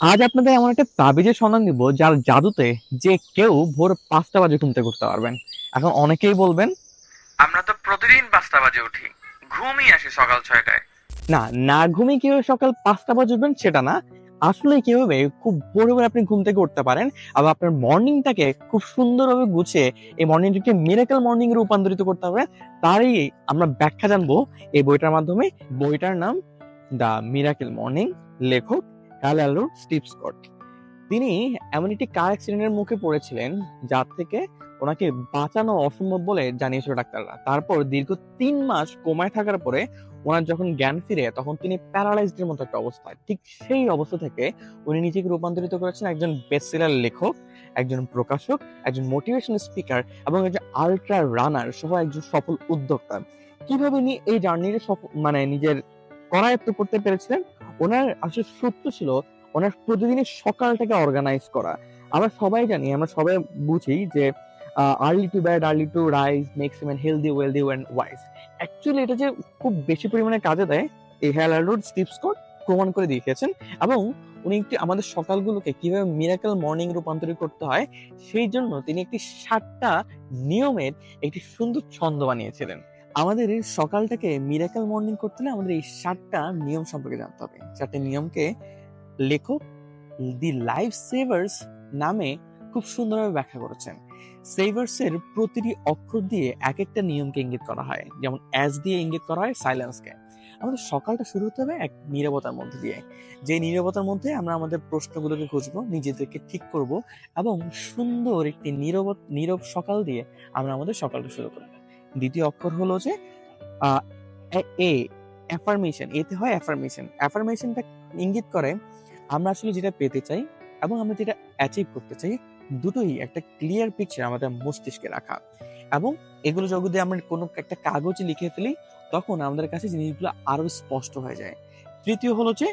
আজ আপনাদের এমন একটা তাবিজের সন্ধান দিব যার জাদুতে যে কেউ ভোর পাঁচটা বাজে ঘুম থেকে উঠতে পারবেন। এখন অনেকেই বলবেন আমরা তো প্রতিদিন পাঁচটা বাজে উঠি ঘুমই আসে সকাল ছয়টায়। না না ঘুমিয়ে কীভাবে সকাল পাঁচটা বাজে উঠবেন সেটা না। আসলে কীভাবে খুব ভোরে ভোরে আপনি ঘুম থেকে উঠতে পারেন আবার আপনার মর্নিংটাকে খুব সুন্দরভাবে গুছিয়ে এই মর্নিংটাকে মিরাকেল মর্নিং এ রূপান্তরিত করতে হবে। তারই আমরা ব্যাখ্যা জানব এই বইটার মাধ্যমে। বইটার নাম দ্য মিরাকেল মর্নিং লেখক হ্যালালো স্টিভ স্কট। তিনি এমন একটি কার অ্যাক্সিডেন্টের মুখে পড়েছিলেন, যার থেকে ওনাকে বাঁচানো অসম্ভব বলে জানিয়েছিল ডাক্তাররা। তারপর দীর্ঘ তিন মাস কোমায় থাকার পরে ওনার যখন জ্ঞান ফিরে, তখন তিনি প্যারালাইজড এর মতো একটা অবস্থা ঠিক সেই অবস্থা থেকে উনি নিজেকে রূপান্তরিত করেছেন একজন বেস্টসেলার লেখক, একজন প্রকাশক, একজন মোটিভেশন স্পিকার এবং একজন আল্ট্রা রানার সহ একজন সফল উদ্যোক্তা। কীভাবে উনি এই জার্নিটা মানে নিজের করায়ত্ত করতে পেরেছিলেন? ওনার আসলে সূত্র ছিল ওনার প্রতিদিনের সকালটাকে অর্গানাইজ করা। আমরা সবাই জানি, আমরা সবাই বুঝি যে early to bed early to rise makes man healthy wealthy and wise actually এটা যে খুব বেশি পরিমাণে কাজে দেয়, এই হেয়ার স্টিপ স্কট প্রমাণ করে দেখিয়েছেন এবং উনি একটি আমাদের সকালগুলোকে কীভাবে মিরাকেল মর্নিং রূপান্তরিত করতে হয়, সেই জন্য তিনি একটি সাতটা নিয়মের একটি সুন্দর ছন্দ বানিয়েছিলেন। আমাদের সকালটাকে মিরাকেল মর্নিং করতে হলে আমাদের এই সাতটা নিয়ম সম্পর্কে জানতে হবে। চারটে নিয়মকে লেখক দি লাইফ সেভার্স নামে খুব সুন্দরভাবে ব্যাখ্যা করেছেন। সেভার্স এর প্রতিটি অক্ষর দিয়ে এক একটা নিয়মকে ইঙ্গিত করা হয়। যেমন অ্যাজ দিয়ে ইঙ্গিত করা হয় সাইলেন্সকে আমাদের সকালটা শুরু হতে হবে এক নীরবতার মধ্যে দিয়ে। যে নীরবতার মধ্যে আমরা আমাদের প্রশ্নগুলোকে খুঁজবো, নিজেদেরকে ঠিক করব এবং সুন্দর একটি নীরব নীরব সকাল দিয়ে আমরা আমাদের সকালটা শুরু করব। দ্বিতীয় অক্ষর হলো যে এ অ্যাফার্মেশন এতে হয় অ্যাফার্মেশন অ্যাফার্মেশনটা ইঙ্গিত করে, আমরা আসলে যেটা পেতে চাই এবং আমরা যেটা অ্যাচিভ করতে চাই, দুটোই একটা ক্লিয়ার পিকচার আমাদের মস্তিষ্কে রাখা। এবং এগুলো যদি আমরা কোনো একটা কাগজে লিখে ফেলি, তখন আমাদের কাছে জিনিসগুলো আরও স্পষ্ট হয়ে যায়। তৃতীয় হলো যে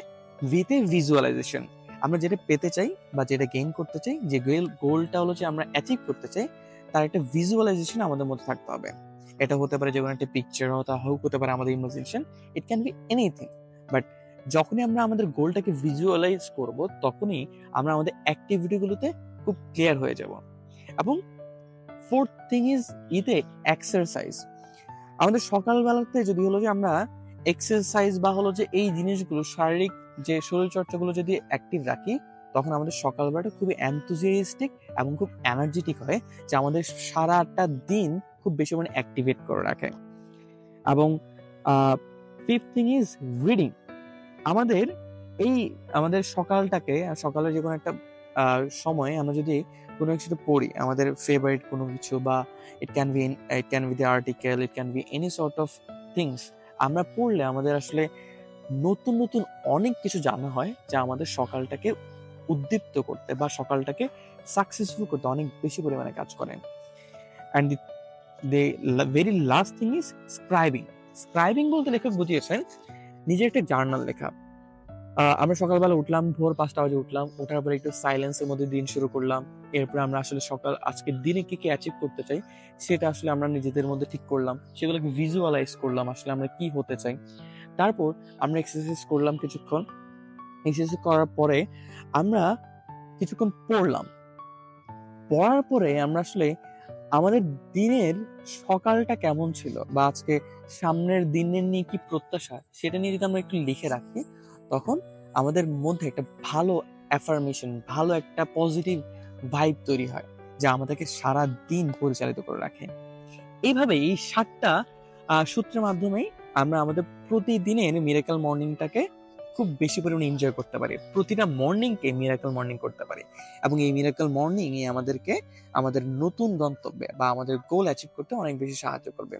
ভিতে ভিজুয়ালাইজেশন আমরা যেটা পেতে চাই বা যেটা গেইন করতে চাই, যে গোল গোলটা হলো যে আমরা অ্যাচিভ করতে চাই, তার একটা ভিজুয়ালাইজেশন আমাদের মধ্যে থাকতে হবে। এটা হতে পারে যেমন একটা পিকচার হতে হোক, হতে পারে আমাদের imagination it can be anything but যখনই আমরা আমাদের গোলটাকে ভিজুয়ালাইজ করব, তখনই আমরা আমাদের অ্যাক্টিভিটিগুলোতে খুব ক্লিয়ার হয়ে যাব। এবং fourth thing is it exercise আমাদের সকালবেলাতে যদি হলো যে আমরা এক্সারসাইজ বা হলো যে এই জিনিসগুলো, শারীরিক যে শরীর চর্চাগুলো যদি অ্যাক্টিভ রাখি, তখন আমাদের সকালবেলাটা খুবই অ্যান্থুজিয়াস্টিক এবং খুব এনার্জেটিক হয়, যে আমাদের সারাটা দিন খুব বেশি মানে অ্যাক্টিভেট করে রাখে। এবং ফিফথ থিং ইজ রিডিং আমাদের এই, আমাদের সকালটাকে, সকালে যে কোনো একটা সময় আমরা যদি কোনো কিছু পড়ি, আমাদের ফেভারিট কোনো কিছু বা it can be it can be the article it can be any sort of things আমরা পড়লে আমাদের আসলে নতুন নতুন অনেক কিছু জানা হয় যা আমাদের সকালটাকে উদ্দীপ্ত করতে বা সকালটাকে সাকসেসফুল করতে অনেক বেশি পরিমাণে কাজ করেন and the very last thing is scribing scribing বলতে লেখক বুঝিয়েছেন, নিজের একটা জার্নাল লেখা। আমরা সকালবেলা উঠলাম, ভোর পাঁচটা বাজে উঠলাম ওঠার পরে একটু সাইলেন্সের মধ্যে দিন শুরু করলাম। এরপরে আমরা আসলে সকাল, আজকের দিনে কি কি অ্যাচিভ করতে চাই, সেটা আসলে আমরা নিজেদের মধ্যে ঠিক করলাম। সেগুলোকে ভিজুয়ালাইজ করলাম, আসলে আমরা কি হতে চাই। তারপর আমরা এক্সারসাইজ করলাম কিছুক্ষণ। এক্সারসাইজ করার পরে আমরা কিছুক্ষণ পড়লাম। পড়ার পরে আমরা আসলে আমাদের দিনের সকালটা কেমন ছিল? বা আজকে সামনের দিনের নিয়ে কি প্রত্যাশা? সেটা নিয়ে যদি আমরা একটু লিখে রাখি, তখন আমাদের মধ্যে একটা ভালো অ্যাফার্মেশন ভালো একটা পজিটিভ ভাইব তৈরি হয়, যা আমাদেরকে সারা দিন পরিচালিত করে রাখে। এইভাবে এই সাতটা সূত্রের মাধ্যমেই আমরা আমাদের প্রতিদিনের মিরাকেল মর্নিংটাকে খুব বেশি পরিমাণে এনজয় করতে পারি। প্রতিটা মর্নিংকে মিরাকেল মর্নিং করতে পারি। এবং এই মিরাকেল মর্নিং আমাদেরকে আমাদের নতুন গন্তব্যে বা আমাদের গোল অ্যাচিভ করতে অনেক বেশি সাহায্য করবে।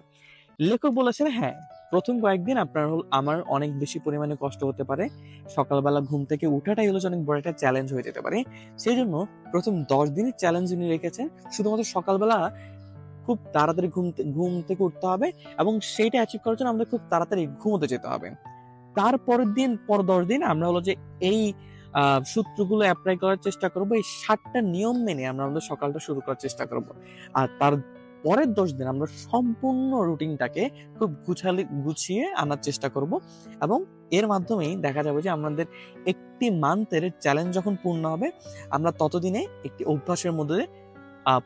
লেখক বলেছেন হ্যাঁ প্রথম কয়েকদিন আপনার হল, আমার অনেক বেশি পরিমাণে কষ্ট হতে পারে। সকালবেলা ঘুম থেকে উঠাটাই হলো অনেক বড় একটা চ্যালেঞ্জ হয়ে যেতে পারে। সেই জন্য প্রথম দশ দিনের চ্যালেঞ্জ উনি রেখেছেন, শুধুমাত্র সকালবেলা খুব তাড়াতাড়ি ঘুম ঘুম থেকে উঠতে হবে এবং সেইটা অ্যাচিভ করার জন্য আমাদের খুব তাড়াতাড়ি ঘুমোতে যেতে হবে। তারপরের দিন পর দশ দিন আমরা হলো যে এই সূত্রগুলো অ্যাপ্লাই করার চেষ্টা করব, এই সাতটা নিয়ম মেনে আমরা আমাদের সকালটা শুরু করার চেষ্টা করব। আর তার পরের দশ দিন আমরা সম্পূর্ণ রুটিনটাকে খুব গুছালি, গুছিয়ে আনার চেষ্টা করব এবং এর মাধ্যমেই দেখা যাবে যে আমাদের একটি মান্থের চ্যালেঞ্জ যখন পূর্ণ হবে, আমরা ততদিনে একটি অভ্যাসের মধ্যে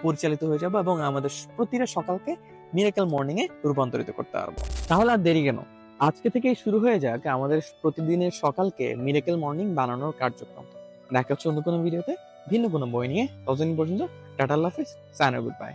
পরিচালিত হয়ে যাব এবং আমাদের প্রতিটা সকালকে মিরাকেল মর্নিং এ রূপান্তরিত করতে পারব। তাহলে আর দেরি কেন? আজকে থেকেই শুরু হয়ে যাক আমাদের প্রতিদিনের সকালকে মিরেকেল মর্নিং বানানোর কার্যক্রম। দেখা হচ্ছে অন্য কোনো ভিডিওতে। ভিন্ন কোনো বই নিয়ে। ততদিন পর্যন্ত টাটা হাফিজ। Sign good bye